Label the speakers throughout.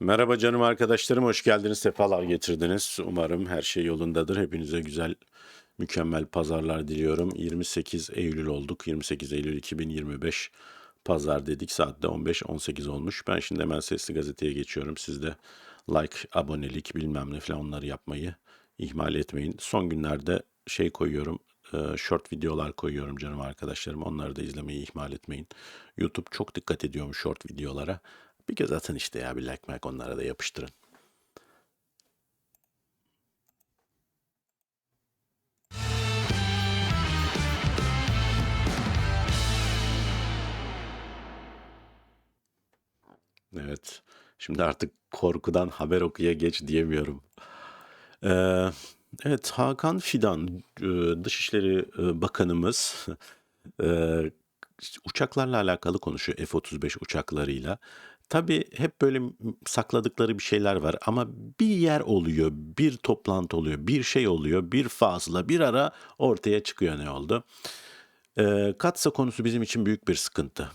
Speaker 1: Merhaba canım arkadaşlarım, hoş geldiniz, sefalar getirdiniz. Umarım her şey yolundadır. Hepinize güzel, mükemmel pazarlar diliyorum. 28 Eylül olduk. 28 Eylül 2025 pazar dedik. Saatte 15-18 olmuş. Ben şimdi hemen Sesli Gazete'ye geçiyorum. Siz de like, abonelik, bilmem ne falan onları yapmayı ihmal etmeyin. Son günlerde şey koyuyorum, e, short videolar koyuyorum canım arkadaşlarım. Onları da izlemeyi ihmal etmeyin. YouTube çok dikkat ediyormuş short videolara. Bir göz atın işte ya bir like onlara da yapıştırın. Evet. Şimdi artık korkudan haber okuya geç diyemiyorum. Ee, evet Hakan Fidan e, Dışişleri e, Bakanımız e, uçaklarla alakalı konuşuyor F-35 uçaklarıyla. Tabii hep böyle sakladıkları bir şeyler var ama bir yer oluyor, bir toplantı oluyor, bir şey oluyor, bir fasıla, bir ara ortaya çıkıyor ne oldu. Ee, Katsa konusu bizim için büyük bir sıkıntı.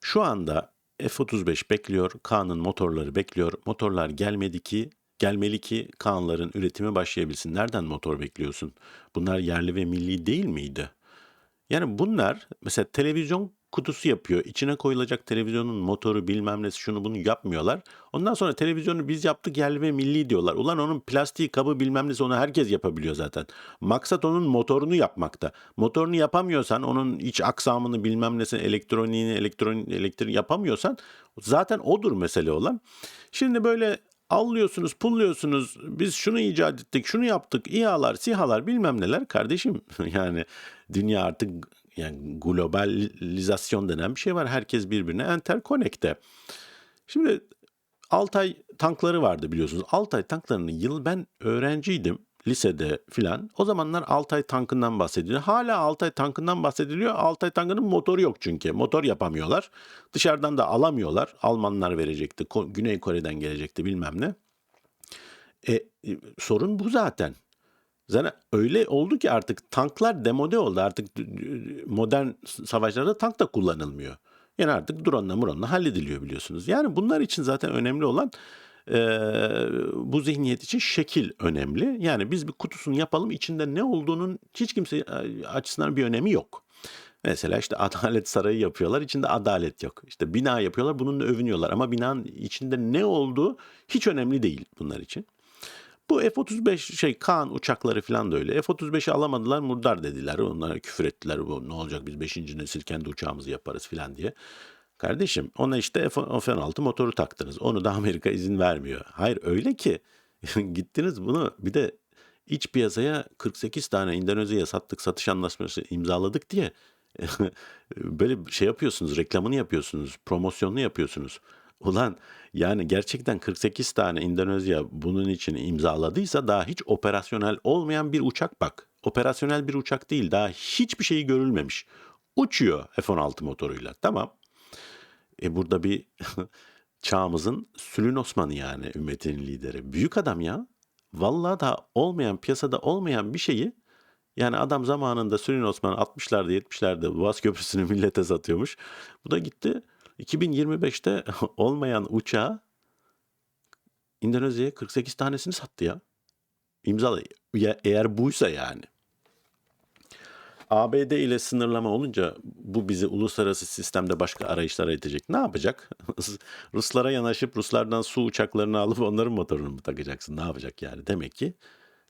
Speaker 1: Şu anda F-35 bekliyor, Kaan'ın motorları bekliyor. Motorlar gelmedi ki, gelmeli ki Kaan'ların üretimi başlayabilsin. Nereden motor bekliyorsun? Bunlar yerli ve milli değil miydi? Yani bunlar mesela televizyon kutusu yapıyor. İçine koyulacak televizyonun motoru bilmem nesi şunu bunu yapmıyorlar. Ondan sonra televizyonu biz yaptık yerli ve milli diyorlar. Ulan onun plastiği kabı bilmem nesi onu herkes yapabiliyor zaten. Maksat onun motorunu yapmakta. Motorunu yapamıyorsan onun iç aksamını bilmem nesini elektroniğini elektronik elektrik yapamıyorsan zaten odur mesele olan. Şimdi böyle allıyorsunuz, pulluyorsunuz. Biz şunu icat ettik, şunu yaptık. İHA'lar, SİHA'lar bilmem neler kardeşim. yani dünya artık yani globalizasyon denen bir şey var. Herkes birbirine enterkonekte. Şimdi Altay tankları vardı biliyorsunuz. Altay tanklarının yıl ben öğrenciydim lisede filan. O zamanlar Altay tankından bahsediliyor. Hala Altay tankından bahsediliyor. Altay tankının motoru yok çünkü. Motor yapamıyorlar. Dışarıdan da alamıyorlar. Almanlar verecekti. Güney Kore'den gelecekti bilmem ne. E, sorun bu zaten. Zaten öyle oldu ki artık tanklar demode oldu. Artık modern savaşlarda tank da kullanılmıyor. Yani artık drone'la muronla hallediliyor biliyorsunuz. Yani bunlar için zaten önemli olan e, bu zihniyet için şekil önemli. Yani biz bir kutusunu yapalım içinde ne olduğunun hiç kimse açısından bir önemi yok. Mesela işte Adalet Sarayı yapıyorlar, içinde adalet yok. İşte bina yapıyorlar, bununla övünüyorlar. Ama binanın içinde ne olduğu hiç önemli değil bunlar için. Bu F-35 şey Kaan uçakları falan da öyle. F-35'i alamadılar murdar dediler. Onlara küfür ettiler. Bu ne olacak biz 5. nesil kendi uçağımızı yaparız falan diye. Kardeşim ona işte F- F-16 motoru taktınız. Onu da Amerika izin vermiyor. Hayır öyle ki gittiniz bunu bir de iç piyasaya 48 tane Endonezya'ya sattık satış anlaşması imzaladık diye böyle şey yapıyorsunuz, reklamını yapıyorsunuz, promosyonunu yapıyorsunuz. Ulan yani gerçekten 48 tane Endonezya bunun için imzaladıysa daha hiç operasyonel olmayan bir uçak bak. Operasyonel bir uçak değil daha hiçbir şeyi görülmemiş. Uçuyor F-16 motoruyla tamam. E burada bir çağımızın Sülün Osman'ı yani ümmetinin lideri. Büyük adam ya. Vallahi da olmayan piyasada olmayan bir şeyi yani adam zamanında Sülün Osman 60'larda 70'lerde Boğaz Köprüsü'nü millete satıyormuş. Bu da gitti 2025'te olmayan uçağı Endonezya'ya 48 tanesini sattı ya. İmzalı. Ya, eğer buysa yani. ABD ile sınırlama olunca bu bizi uluslararası sistemde başka arayışlara itecek. Ne yapacak? Ruslara yanaşıp Ruslardan su uçaklarını alıp onların motorunu mu takacaksın? Ne yapacak yani? Demek ki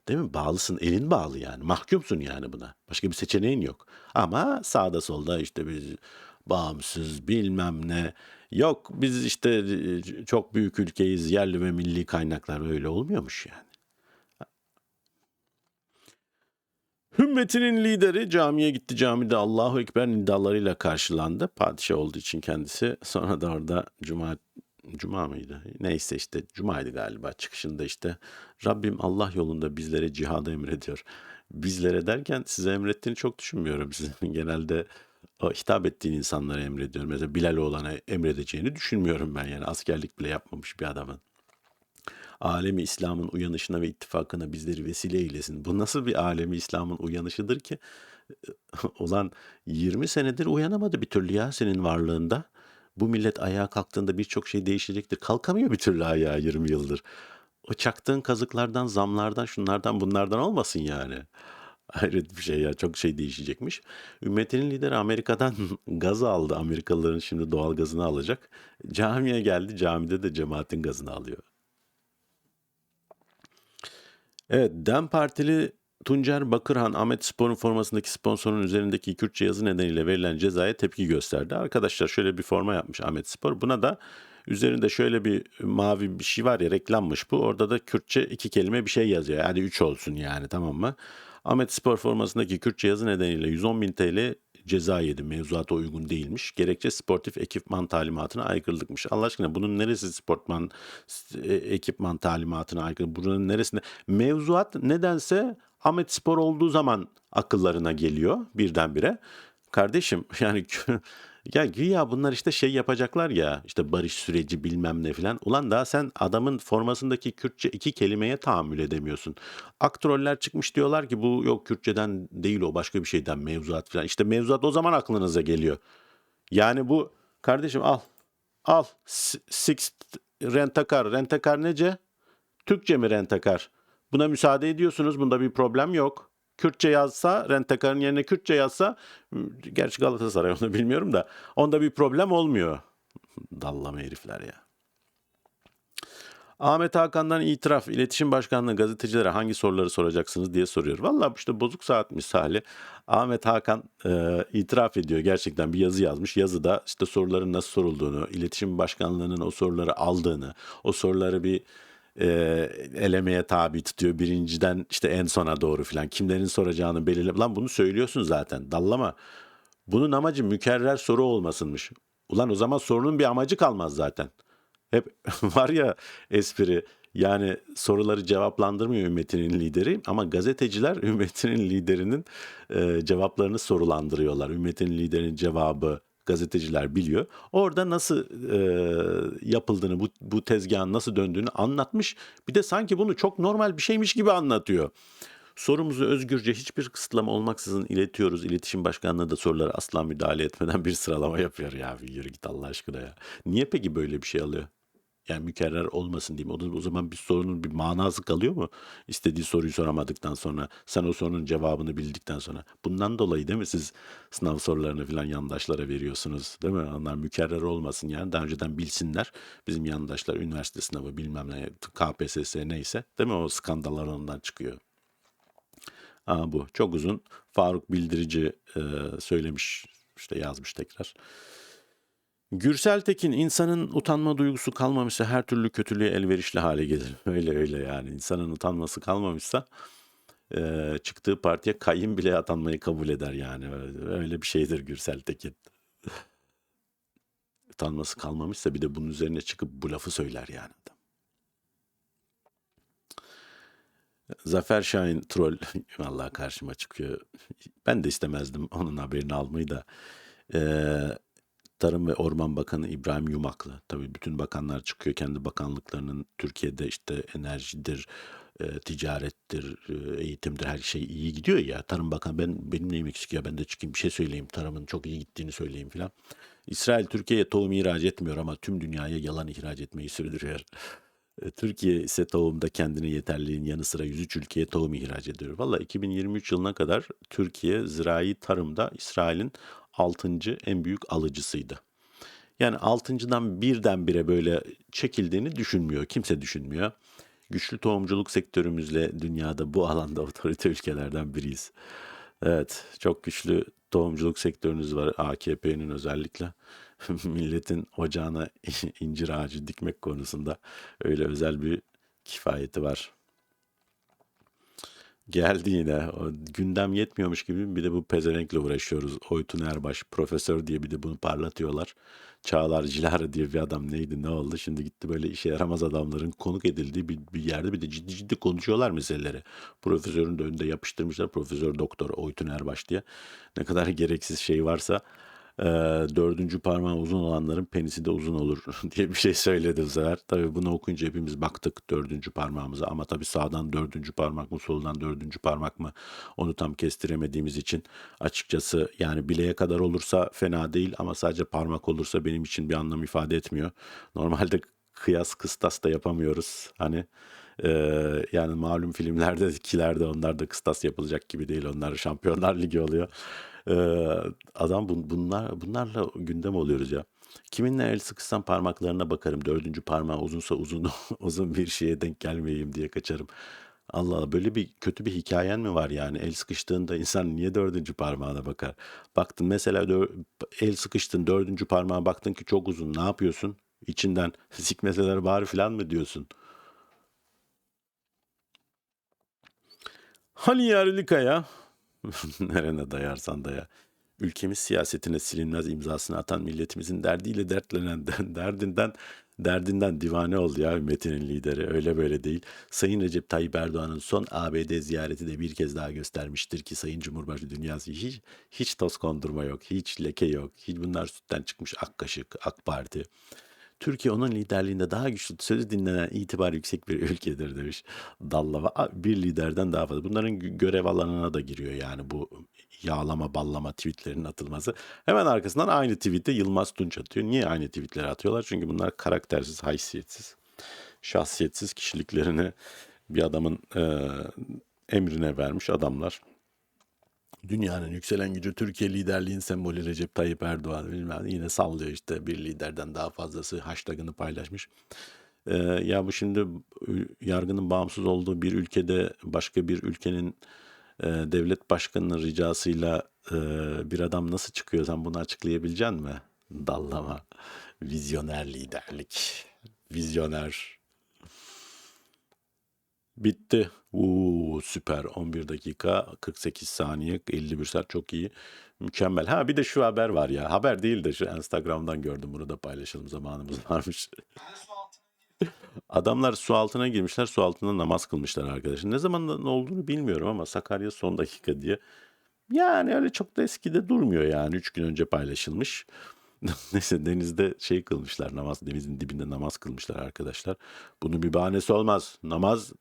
Speaker 1: değil mi? Bağlısın. Elin bağlı yani. Mahkumsun yani buna. Başka bir seçeneğin yok. Ama sağda solda işte biz bağımsız bilmem ne. Yok biz işte e, çok büyük ülkeyiz. Yerli ve milli kaynaklar öyle olmuyormuş yani. Hümmetinin lideri camiye gitti. Camide Allahu Ekber nidalarıyla karşılandı. Padişah olduğu için kendisi. Sonra da orada cuma Cuma mıydı? Neyse işte Cuma'ydı galiba. Çıkışında işte Rabbim Allah yolunda bizlere cihadı emrediyor. Bizlere derken size emrettiğini çok düşünmüyorum. Sizin genelde hitap ettiğin insanlara emrediyor. Mesela Bilal olana emredeceğini düşünmüyorum ben. Yani askerlik bile yapmamış bir adamın alemi İslam'ın uyanışına ve ittifakına bizleri vesile eylesin. Bu nasıl bir alemi İslam'ın uyanışıdır ki? Olan 20 senedir uyanamadı bir türlü ya senin varlığında. Bu millet ayağa kalktığında birçok şey değişecektir. Kalkamıyor bir türlü ayağa 20 yıldır. O çaktığın kazıklardan, zamlardan, şunlardan, bunlardan olmasın yani. Hayret bir şey ya. Çok şey değişecekmiş. Ümmetinin lideri Amerika'dan gaz aldı. Amerikalıların şimdi doğal gazını alacak. Camiye geldi. Camide de cemaatin gazını alıyor. Evet, DEM Partili Tuncer Bakırhan, Ahmet Spor'un formasındaki sponsorun üzerindeki Kürtçe yazı nedeniyle verilen cezaya tepki gösterdi. Arkadaşlar şöyle bir forma yapmış Ahmet Spor. Buna da üzerinde şöyle bir mavi bir şey var ya reklammış bu. Orada da Kürtçe iki kelime bir şey yazıyor. Hadi üç olsun yani tamam mı? Ahmet Spor formasındaki Kürtçe yazı nedeniyle 110 bin TL ceza yedi. Mevzuata uygun değilmiş. Gerekçe sportif ekipman talimatına aykırılıkmış. Allah aşkına bunun neresi sportman e, ekipman talimatına aykırı? Bunun neresinde? Mevzuat nedense Ahmet Spor olduğu zaman akıllarına geliyor birdenbire. Kardeşim yani ya güya bunlar işte şey yapacaklar ya işte barış süreci bilmem ne filan. Ulan daha sen adamın formasındaki Kürtçe iki kelimeye tahammül edemiyorsun. Aktroller çıkmış diyorlar ki bu yok Kürtçeden değil o başka bir şeyden mevzuat filan. İşte mevzuat o zaman aklınıza geliyor. Yani bu kardeşim al al S- Six rentakar rentakar nece? Türkçe mi rentakar? Buna müsaade ediyorsunuz. Bunda bir problem yok. Kürtçe yazsa, Rentakar'ın yerine Kürtçe yazsa, gerçi Galatasaray onu bilmiyorum da onda bir problem olmuyor. Dallama herifler ya. Ahmet Hakan'dan itiraf, iletişim başkanlığı gazetecilere hangi soruları soracaksınız diye soruyor. Valla işte bozuk saat misali Ahmet Hakan e, itiraf ediyor gerçekten bir yazı yazmış. Yazıda işte soruların nasıl sorulduğunu, iletişim başkanlığının o soruları aldığını, o soruları bir e, elemeye tabi tutuyor. Birinciden işte en sona doğru filan. Kimlerin soracağını belirle. Lan bunu söylüyorsun zaten. Dallama. Bunun amacı mükerrer soru olmasınmış. Ulan o zaman sorunun bir amacı kalmaz zaten. Hep var ya espri. Yani soruları cevaplandırmıyor ümmetinin lideri ama gazeteciler ümmetinin liderinin e, cevaplarını sorulandırıyorlar. Ümmetinin liderinin cevabı gazeteciler biliyor. Orada nasıl e, yapıldığını, bu, bu tezgahın nasıl döndüğünü anlatmış. Bir de sanki bunu çok normal bir şeymiş gibi anlatıyor. Sorumuzu özgürce hiçbir kısıtlama olmaksızın iletiyoruz. İletişim Başkanlığı da sorulara asla müdahale etmeden bir sıralama yapıyor ya. Yürü git Allah aşkına ya. Niye peki böyle bir şey alıyor? Yani mükerrer olmasın diyeyim. O, da, o zaman bir sorunun bir manası kalıyor mu? İstediği soruyu soramadıktan sonra, sen o sorunun cevabını bildikten sonra. Bundan dolayı değil mi siz sınav sorularını falan yandaşlara veriyorsunuz? Değil mi? Onlar mükerrer olmasın yani. Daha önceden bilsinler. Bizim yandaşlar üniversite sınavı bilmem ne, KPSS neyse. Değil mi? O skandallar ondan çıkıyor. Aa, bu çok uzun. Faruk Bildirici e, söylemiş, işte yazmış tekrar. Gürsel Tekin insanın utanma duygusu kalmamışsa her türlü kötülüğe elverişli hale gelir. Öyle öyle yani insanın utanması kalmamışsa e, çıktığı partiye kayın bile atanmayı kabul eder yani. Öyle, bir şeydir Gürsel Tekin. Utanması kalmamışsa bir de bunun üzerine çıkıp bu lafı söyler yani. Zafer Şahin troll vallahi karşıma çıkıyor. Ben de istemezdim onun haberini almayı da. Ee, Tarım ve Orman Bakanı İbrahim Yumaklı. Tabii bütün bakanlar çıkıyor kendi bakanlıklarının Türkiye'de işte enerjidir, e, ticarettir, e, eğitimdir her şey iyi gidiyor ya. Tarım Bakanı ben benim neyim eksik ya ben de çıkayım bir şey söyleyeyim. Tarımın çok iyi gittiğini söyleyeyim filan. İsrail Türkiye'ye tohum ihraç etmiyor ama tüm dünyaya yalan ihraç etmeyi sürdürüyor. E, Türkiye ise tohumda kendine yeterliğin yanı sıra 103 ülkeye tohum ihraç ediyor. Valla 2023 yılına kadar Türkiye zirai tarımda İsrail'in 6. en büyük alıcısıydı. Yani 6.dan birdenbire böyle çekildiğini düşünmüyor. Kimse düşünmüyor. Güçlü tohumculuk sektörümüzle dünyada bu alanda otorite ülkelerden biriyiz. Evet, çok güçlü tohumculuk sektörünüz var AKP'nin özellikle. Milletin ocağına incir ağacı dikmek konusunda öyle özel bir kifayeti var. Geldi yine. O gündem yetmiyormuş gibi bir de bu pezevenkle uğraşıyoruz. Oytun Erbaş, profesör diye bir de bunu parlatıyorlar. Çağlar Cilara diye bir adam neydi ne oldu? Şimdi gitti böyle işe yaramaz adamların konuk edildiği bir, bir yerde bir de ciddi ciddi konuşuyorlar meseleleri. Profesörün de önünde yapıştırmışlar. Profesör Doktor Oytun Erbaş diye. Ne kadar gereksiz şey varsa Ee, dördüncü parmağı uzun olanların penisi de uzun olur diye bir şey söyledi bu. Tabii bunu okuyunca hepimiz baktık dördüncü parmağımıza ama tabii sağdan dördüncü parmak mı soldan dördüncü parmak mı onu tam kestiremediğimiz için açıkçası yani bileğe kadar olursa fena değil ama sadece parmak olursa benim için bir anlam ifade etmiyor. Normalde kıyas kıstas da yapamıyoruz. Hani eee, yani malum filmlerdekilerde onlar da kıstas yapılacak gibi değil. Onlar Şampiyonlar Ligi oluyor. Adam bun- bunlar bunlarla gündem oluyoruz ya. Kiminle el sıkışsam parmaklarına bakarım. Dördüncü parmağı uzunsa uzun uzun bir şeye denk gelmeyeyim diye kaçarım. Allah Allah böyle bir kötü bir hikayen mi var yani? El sıkıştığında insan niye dördüncü parmağına bakar? Baktın mesela dör- el sıkıştın dördüncü parmağa baktın ki çok uzun. Ne yapıyorsun? İçinden sikmeseler bari falan mı diyorsun? Hani Yerlikaya nerene dayarsan daya. Ülkemiz siyasetine silinmez imzasını atan milletimizin derdiyle dertlenen derdinden derdinden divane oldu ya ümmetinin lideri. Öyle böyle değil. Sayın Recep Tayyip Erdoğan'ın son ABD ziyareti de bir kez daha göstermiştir ki Sayın Cumhurbaşkanı dünyası hiç, hiç toz kondurma yok, hiç leke yok. Hiç bunlar sütten çıkmış ak kaşık, AK Parti. Türkiye onun liderliğinde daha güçlü, sözü dinlenen, itibar yüksek bir ülkedir demiş. Dallava bir liderden daha fazla. Bunların gö- görev alanına da giriyor yani bu yağlama ballama tweetlerin atılması. Hemen arkasından aynı tweet'te Yılmaz Tunç atıyor. Niye aynı tweetleri atıyorlar? Çünkü bunlar karaktersiz, haysiyetsiz, şahsiyetsiz kişiliklerini bir adamın eee, emrine vermiş adamlar. Dünyanın yükselen gücü Türkiye liderliğin sembolü Recep Tayyip Erdoğan bilmem ne. yine sallıyor işte bir liderden daha fazlası hashtagını paylaşmış. Ee, ya bu şimdi ü- yargının bağımsız olduğu bir ülkede başka bir ülkenin e, devlet başkanının ricasıyla e, bir adam nasıl çıkıyor sen bunu açıklayabilecek mi? Dallama. Vizyoner liderlik. Vizyoner. Bitti. Uuu süper. 11 dakika 48 saniye 51 saat çok iyi. Mükemmel. Ha bir de şu haber var ya. Haber değil de şu Instagram'dan gördüm bunu da paylaşalım zamanımız varmış. Adamlar su altına girmişler. Su altında namaz kılmışlar arkadaşlar. Ne zaman ne olduğunu bilmiyorum ama Sakarya son dakika diye. Yani öyle çok da eskide durmuyor yani. Üç gün önce paylaşılmış. Neyse denizde şey kılmışlar namaz denizin dibinde namaz kılmışlar arkadaşlar. Bunun bir bahanesi olmaz. Namaz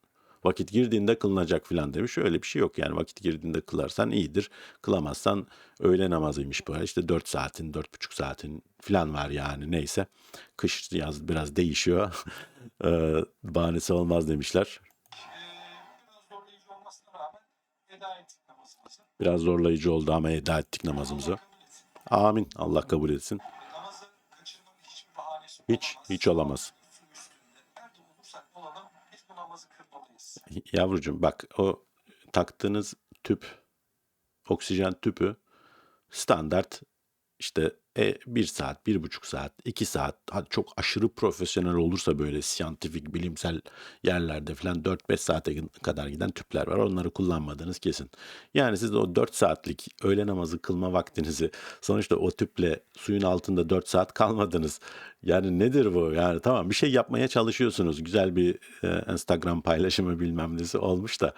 Speaker 1: vakit girdiğinde kılınacak filan demiş. Öyle bir şey yok yani vakit girdiğinde kılarsan iyidir. Kılamazsan öğle namazıymış bu. İşte 4 saatin 4,5 saatin filan var yani neyse. Kış yaz biraz değişiyor. Eee, bahanesi olmaz demişler.
Speaker 2: Ee, biraz zorlayıcı
Speaker 1: oldu ama eda ettik namazımızı. Amin. Allah kabul etsin. Hiç, hiç olamaz. Yavrucuğum bak o taktığınız tüp, oksijen tüpü standart işte e, bir saat, bir buçuk saat, iki saat hadi çok aşırı profesyonel olursa böyle siyantifik, bilimsel yerlerde falan 4-5 saate kadar giden tüpler var. Onları kullanmadığınız kesin. Yani siz o 4 saatlik öğle namazı kılma vaktinizi sonuçta o tüple suyun altında 4 saat kalmadınız. Yani nedir bu? Yani tamam bir şey yapmaya çalışıyorsunuz. Güzel bir e, Instagram paylaşımı bilmem nesi olmuş da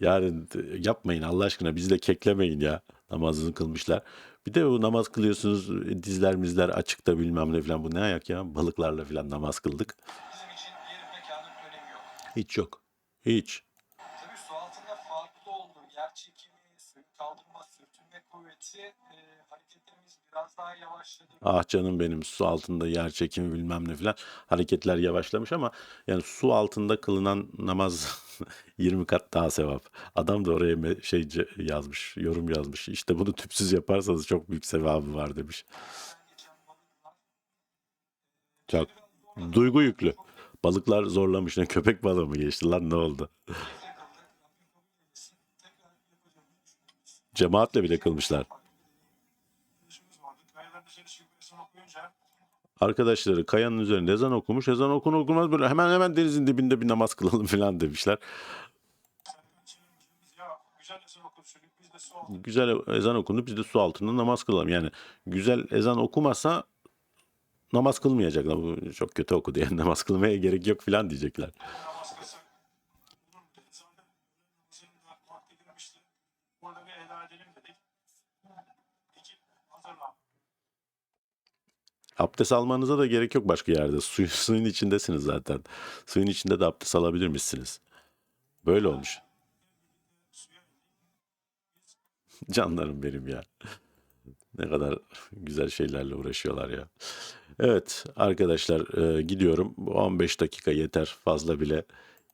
Speaker 1: yani yapmayın Allah aşkına bizi de keklemeyin ya. Namazını kılmışlar. Bir de o namaz kılıyorsunuz dizler mizler açıkta bilmem ne falan bu ne ayak ya balıklarla falan namaz kıldık.
Speaker 2: Bizim için yerin mekanın önemi yok.
Speaker 1: Hiç yok. Hiç.
Speaker 2: Tabii su altında farklı olduğu yer çekimi, suyu kaldırma, sürtünme kuvveti e, yavaşladı.
Speaker 1: Ah canım benim su altında yer çekimi bilmem ne falan hareketler yavaşlamış ama yani su altında kılınan namaz 20 kat daha sevap. Adam da oraya me- şey ce- yazmış, yorum yazmış. İşte bunu tüpsüz yaparsanız çok büyük sevabı var demiş.
Speaker 2: Balıklar
Speaker 1: Çok duygu yüklü. Balıklar zorlamış. Ne köpek balığı mı geçti lan ne oldu? Cemaatle bile kılmışlar.
Speaker 2: Arkadaşımız vardı. Kayaların üzerine çıkıp ezan okuyunca
Speaker 1: Arkadaşları kayanın üzerinde ezan okumuş. Ezan okun okumaz böyle hemen hemen denizin dibinde bir namaz kılalım falan demişler. Güzel ezan okundu biz de su altında namaz kılalım. Yani güzel ezan okumasa namaz kılmayacaklar. Bu çok kötü okudu yani namaz kılmaya gerek yok falan diyecekler.
Speaker 2: Namaz kılsak olur mu dedi. Zaten namazın da vakti girmişti. Orada bir eda edelim dedik. Ekip hazırlan.
Speaker 1: Abdest almanıza da gerek yok başka yerde. Suyu, suyun içindesiniz zaten. Suyun içinde de abdest alabilir misiniz? Böyle olmuş. Canlarım benim ya. Ne kadar güzel şeylerle uğraşıyorlar ya. Evet arkadaşlar e, gidiyorum. Bu 15 dakika yeter fazla bile.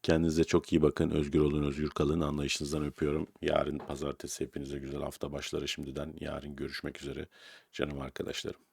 Speaker 1: Kendinize çok iyi bakın. Özgür olun, özgür kalın. Anlayışınızdan öpüyorum. Yarın pazartesi hepinize güzel hafta başları şimdiden. Yarın görüşmek üzere canım arkadaşlarım.